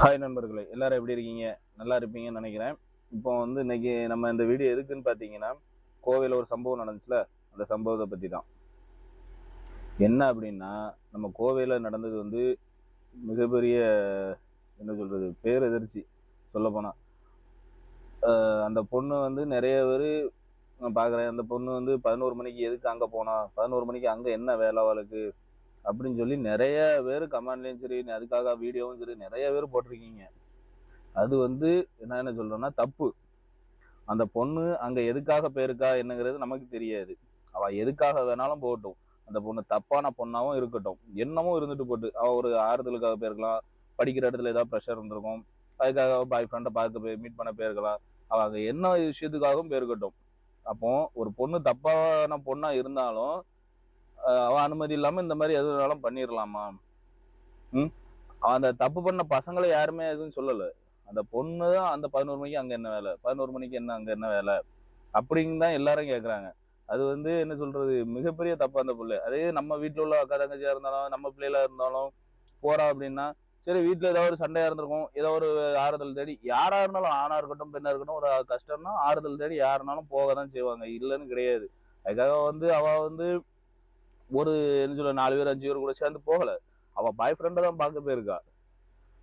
Hi நண்பர்களே எல்லாரும் எப்படி இருக்கீங்க? நல்லா இருப்பீங்கன்னு நினைக்கிறேன். இப்போ வந்து இன்னைக்கு நம்ம இந்த வீடியோ எதுக்குன்னு பார்த்தீங்கன்னா கோவையில் ஒரு சம்பவம் நடந்துச்சுல? அந்த சம்பவத்தை பற்றி தான் என்ன அப்படின்னா நம்ம கோவையில் நடந்தது வந்து மிகப்பெரிய என்ன சொல்கிறது பேரெதிர்ச்சி சொல்லப்போனால் அந்த பொண்ணு வந்து நிறைய பேர் நான் பார்க்குறேன். அந்த பொண்ணு வந்து பதினோரு மணிக்கு எதுக்கு அங்கே போனால் பதினோரு மணிக்கு அங்கே என்ன வேலை அவளுக்கு? அப்படின்னு சொல்லி நிறைய பேர் கமெண்ட்லேயும் சரி அதுக்காக வீடியோவும் சரி நிறைய பேர் போட்டிருக்கீங்க. அது வந்து என்ன என்ன சொல்கிறேன்னா தப்பு. அந்த பொண்ணு அங்க எதுக்காக போயிருக்கா என்னங்கிறது நமக்கு தெரியாது. அவ எதுக்காக வேணாலும் போகட்டும். அந்த பொண்ணு தப்பான பொண்ணாவும் இருக்கட்டும். என்னமோ இருந்துட்டு போட்டு அவ ஒரு ஆறுதலுக்காக போயிருக்கலாம். படிக்கிற இடத்துல ஏதாவது ப்ரெஷர் இருந்திருக்கும். அதுக்காக பாய் ஃப்ரெண்டை பார்க்க போய் மீட் பண்ண போயிருக்கலாம். அவ அங்கே என்ன விஷயத்துக்காகவும் போயிருக்கட்டும். அப்போ ஒரு பொண்ணு தப்பான பொண்ணா இருந்தாலும் அவன் அனுமதி இல்லாம இந்த மாதிரி எதுனாலும் பண்ணிடலாமா ம்? அந்த தப்பு பண்ண பசங்களை யாருமே எதுவும் சொல்லல. அந்த பொண்ணு தான் அந்த பதினோரு மணிக்கு அங்க என்ன வேலை? பதினோரு மணிக்கு என்ன அங்க என்ன வேலை? அப்படின்னு தான் எல்லாரும் கேக்குறாங்க. அது வந்து என்ன சொல்றது? மிகப்பெரிய தப்பு அந்த பிள்ளை. அதே நம்ம வீட்டுல உள்ள அக்கா தங்கச்சியா இருந்தாலும் நம்ம பிள்ளைகளா இருந்தாலும் போறா அப்படின்னா சரி வீட்டுல ஏதாவது ஒரு சண்டையா இருந்திருக்கும். ஏதோ ஒரு ஆறுதல் தேடி யாரா இருந்தாலும் ஆணா இருக்கட்டும் பெண்ணா இருக்கட்டும் ஒரு கஷ்டம்னா ஆறுதல் தேடி யாருனாலும் போக தான் செய்வாங்க. இல்லைன்னு கிடையாது. அதுக்காக வந்து அவ வந்து ஒரு என்ன சொல்ல நாலு பேர் அஞ்சு பேர் கூட சேர்ந்து போகல. அவ பாய் ஃப்ரெண்டை தான் பார்க்க போயிருக்கா.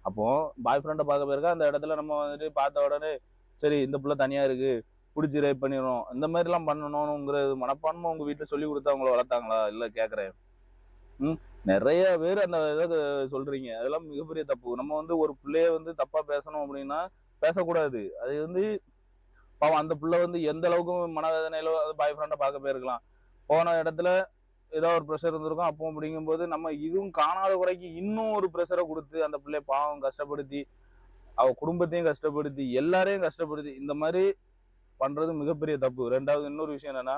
அப்போ பாய் ஃப்ரெண்டை பார்க்க போயிருக்கா. அந்த இடத்துல நம்ம வந்துட்டு பார்த்த உடனே சரி இந்த பிள்ளை தனியா இருக்கு. பிடிச்சி ரேப் பண்ணிடணும் இந்த மாதிரிலாம் பண்ணணுங்கிற மனப்பான்மை உங்க வீட்டில் சொல்லி கொடுத்து அவங்கள வளர்த்தாங்களா? இல்லை கேட்குறேன் ம்? நிறைய பேர் அந்த இதை சொல்றீங்க. அதெல்லாம் மிகப்பெரிய தப்பு. நம்ம வந்து ஒரு பிள்ளைய வந்து தப்பா பேசணும் அப்படின்னா பேசக்கூடாது. அது வந்து பாவம் அந்த பிள்ளை வந்து எந்த அளவுக்கு மனவேதனையிலோ அது பாய் ஃப்ரெண்டை பார்க்க போயிருக்கலாம். போன இடத்துல ஏதோ ஒரு ப்ரெஷர் இருந்திருக்கும். அப்போ அப்படிங்கும்போது நம்ம இதுவும் காணாத குறைக்கு இன்னும் ஒரு ப்ரெஷரை கொடுத்து அந்த பிள்ளைய பாவம் கஷ்டப்படுத்தி அவ குடும்பத்தையும் கஷ்டப்படுத்தி எல்லாரையும் கஷ்டப்படுத்தி இந்த மாதிரி பண்றது மிகப்பெரிய தப்பு. ரெண்டாவது இன்னொரு விஷயம் என்னன்னா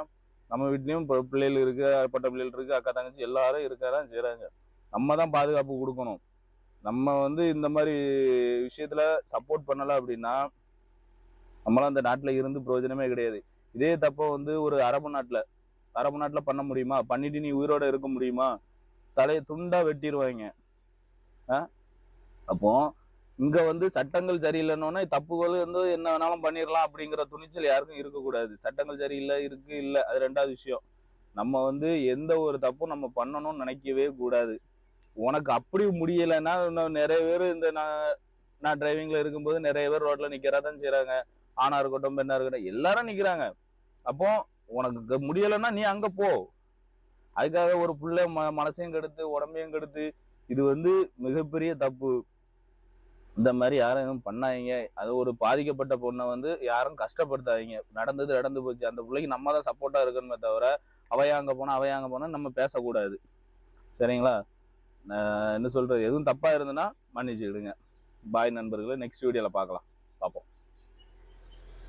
நம்ம வீட்லயும் இப்போ பிள்ளைகள் இருக்கு பட்ட பிள்ளைகள் இருக்கு அக்கா தங்கச்சி எல்லாரும் இருக்கதான் செய்யறாங்க நம்ம தான் பாதுகாப்பு கொடுக்கணும். நம்ம வந்து இந்த மாதிரி விஷயத்துல சப்போர்ட் பண்ணல அப்படின்னா நம்மளாம் அந்த நாட்டுல இருந்து பிரயோஜனமே கிடையாது. இதே தப்ப வந்து ஒரு அரபு நாட்டுல அரபு நாட்டில் பண்ண முடியுமா? பண்ணிட்டு நீ உயிரோட இருக்க முடியுமா? தலையை துண்டா வெட்டிடுவாங்க அப்போ இங்க வந்து சட்டங்கள் சரியில்லைன்னொன்னே தப்புகள் வந்து என்ன வேணாலும் பண்ணிடலாம் அப்படிங்கிற துணிச்சல் யாருக்கும் இருக்கக்கூடாது. சட்டங்கள் சரியில்லை இருக்கு இல்லை. அது ரெண்டாவது விஷயம். நம்ம வந்து எந்த ஒரு தப்பும் நம்ம பண்ணணும்னு நினைக்கவே கூடாது. உனக்கு அப்படி முடியலைன்னா இன்னும் நிறைய பேர் இந்த நான் நான் டிரைவிங்ல இருக்கும்போது நிறைய பேர் ரோட்ல நிக்கிறதான் செய்யறாங்க ஆணா இருக்கட்டும் பெண்ணா இருக்கட்டும் எல்லாரும் நிக்கிறாங்க. அப்போ உனக்கு முடியலைன்னா நீ அங்கே போ. அதுக்காக ஒரு பிள்ளை ம மனசையும் கெடுத்து உடம்பையும் கெடுத்து இது வந்து மிகப்பெரிய தப்பு. இந்த மாதிரி யாரும் எதுவும் பண்ணாதீங்க. அது ஒரு பாதிக்கப்பட்ட பொண்ணை வந்து யாரும் கஷ்டப்படுத்தாதீங்க. நடந்தது நடந்து போச்சு. அந்த பிள்ளைக்கு நம்ம தான் சப்போர்ட்டாக இருக்கணுமே தவிர அவையா அங்கே போனால் அவையா அங்கே போனால் நம்ம பேசக்கூடாது. சரிங்களா? நான் என்ன சொல்கிறது எதுவும் தப்பாக இருந்ததுன்னா மன்னிச்சுக்கிடுங்க. பாய் நண்பர்களை நெக்ஸ்ட் வீடியோவில் பார்க்கலாம்.